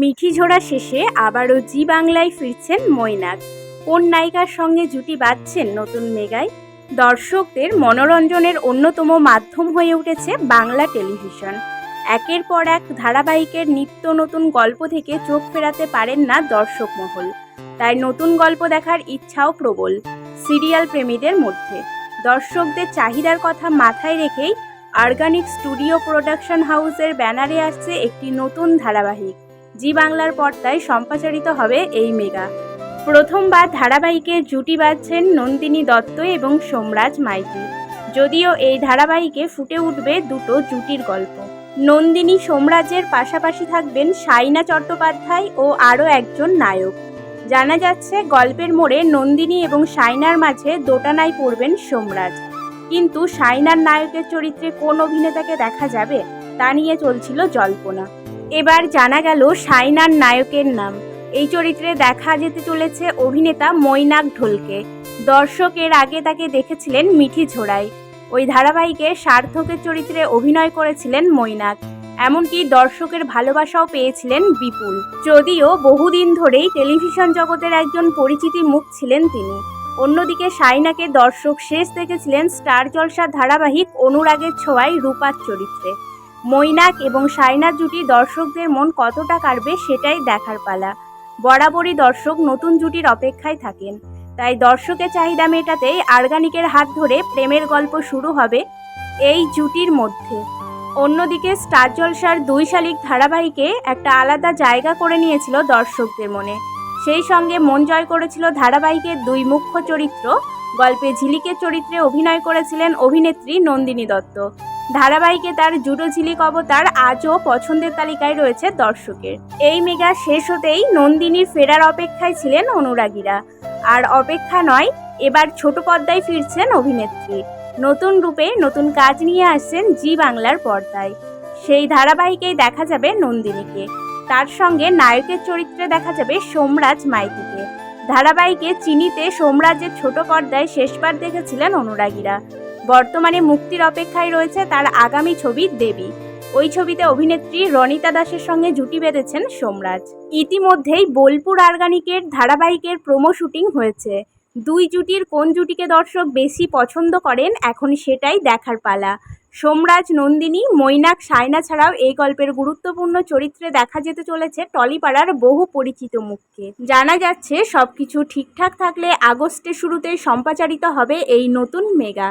মিঠি ঝোড়া শেষে আবারও জি বাংলায় ফিরছেন মৈনাক। কোন নায়িকার সঙ্গে জুটি বাঁধছেন নতুন মেগায়? দর্শকদের মনোরঞ্জনের অন্যতম মাধ্যম হয়ে উঠেছে বাংলা টেলিভিশন। একের পর এক ধারাবাহিকের নিত্য নতুন গল্প থেকে চোখ ফেরাতে পারেন না দর্শক মহল। তাই নতুন গল্প দেখার ইচ্ছাও প্রবল সিরিয়াল প্রেমীদের মধ্যে। দর্শকদের চাহিদার কথা মাথায় রেখেই অর্গানিক স্টুডিও প্রোডাকশন হাউসের ব্যানারে আসছে একটি নতুন ধারাবাহিক। জি বাংলার পর্দায় সম্প্রচারিত হবে এই মেগা। প্রথমবার ধারাবাহিকে জুটি বাঁধছেন নন্দিনী দত্ত এবং সোমরাজ মাইতি। যদিও এই ধারাবাহিকে ফুটে উঠবে দুটো জুটির গল্প। নন্দিনী সোমরাজের পাশাপাশি থাকবেন সাইনা চট্টোপাধ্যায় ও আরও একজন নায়ক। জানা যাচ্ছে, গল্পের মোড়ে নন্দিনী এবং সাইনার মাঝে দোটানায় পড়বেন সোমরাজ। কিন্তু সাইনার নায়কের চরিত্রে কোন অভিনেতাকে দেখা যাবে, তা নিয়ে চলছিল জল্পনা। এবার জানা গেল সাইনার নায়কের নাম। এই চরিত্রে দেখা যেতে চলেছে অভিনেতা মৈনাক ঢোলকে। দর্শকের আগে তাকে দেখেছিলেন মিঠি ঝোড়াই। ওই ধারাবাহিকে সার্থকের চরিত্রে অভিনয় করেছিলেন মৈনাক। এমনকি দর্শকের ভালোবাসাও পেয়েছিলেন বিপুল। যদিও বহুদিন ধরেই টেলিভিশন জগতের একজন পরিচিতি মুখ ছিলেন তিনি। অন্যদিকে সাইনাকে দর্শক শেষ দেখেছিলেন স্টার জলসার ধারাবাহিক অনুরাগের ছোঁয়ায় রূপার চরিত্রে। মৈনাক এবং সাইনার জুটি দর্শকদের মন কতটা কাড়বে সেটাই দেখার পালা। বরাবরই দর্শক নতুন জুটির অপেক্ষায় থাকেন। তাই দর্শকের চাহিদা মেটাতেই অর্গানিকের হাত ধরে প্রেমের গল্প শুরু হবে এই জুটির মধ্যে। অন্যদিকে স্টার জলসার দুই শালিক ধারাবাহিকে একটা আলাদা জায়গা করে নিয়েছিল দর্শকদের মনে। সেই সঙ্গে মন জয় করেছিল ধারাবাহিকের দুই মুখ্য চরিত্র। গল্পে ঝিলিকের চরিত্রে অভিনয় করেছিলেন অভিনেত্রী নন্দিনী দত্ত। ধারাবাহিকে তার জুডো ঝিলিক অবতার আজও পছন্দের তালিকায় রয়েছে দর্শকের। এই মেগা শেষ হতেই নন্দিনীর ফেরার অপেক্ষায় ছিলেন অনুরাগীরা। আর অপেক্ষা নয়, এবার ছোট পর্দায় ফিরছেন অভিনেত্রী। নতুন রূপে নতুন কাজ নিয়ে আসছেন জি বাংলার পর্দায়। সেই ধারাবাহিকেই দেখা যাবে নন্দিনীকে। তার সঙ্গে নায়কের চরিত্রে দেখা যাবে সোমরাজ মাইতিকে। ধারাবাহিকে চিনিতে সোমরাজের ছোট পর্দায় শেষবার দেখেছিলেন অনুরাগীরা। বর্তমানে মুক্তির অপেক্ষায় রয়েছে তার আগামী ছবি দেবী। ওই ছবিতে অভিনেত্রী রনিতা দাসের সঙ্গে জুটি বেঁধেছেন সোমরাজ। ইতিমধ্যেই বোলপুর অর্গানিকের ধারাবাহিকের প্রোমো শুটিং হয়েছে। দুই জুটির কোন জুটিকে দর্শক বেশি পছন্দ করেন, এখন সেটাই দেখার পালা। সোমরাজ, নন্দিনী, মৈনাক, সায়না ছাড়াও এই গল্পের গুরুত্বপূর্ণ চরিত্রে দেখা যেতে চলেছে টলিপাড়ার বহু পরিচিত মুখকে। জানা যাচ্ছে, সবকিছু ঠিকঠাক থাকলে আগস্টের শুরুতেই সম্প্রচারিত হবে এই নতুন মেগা।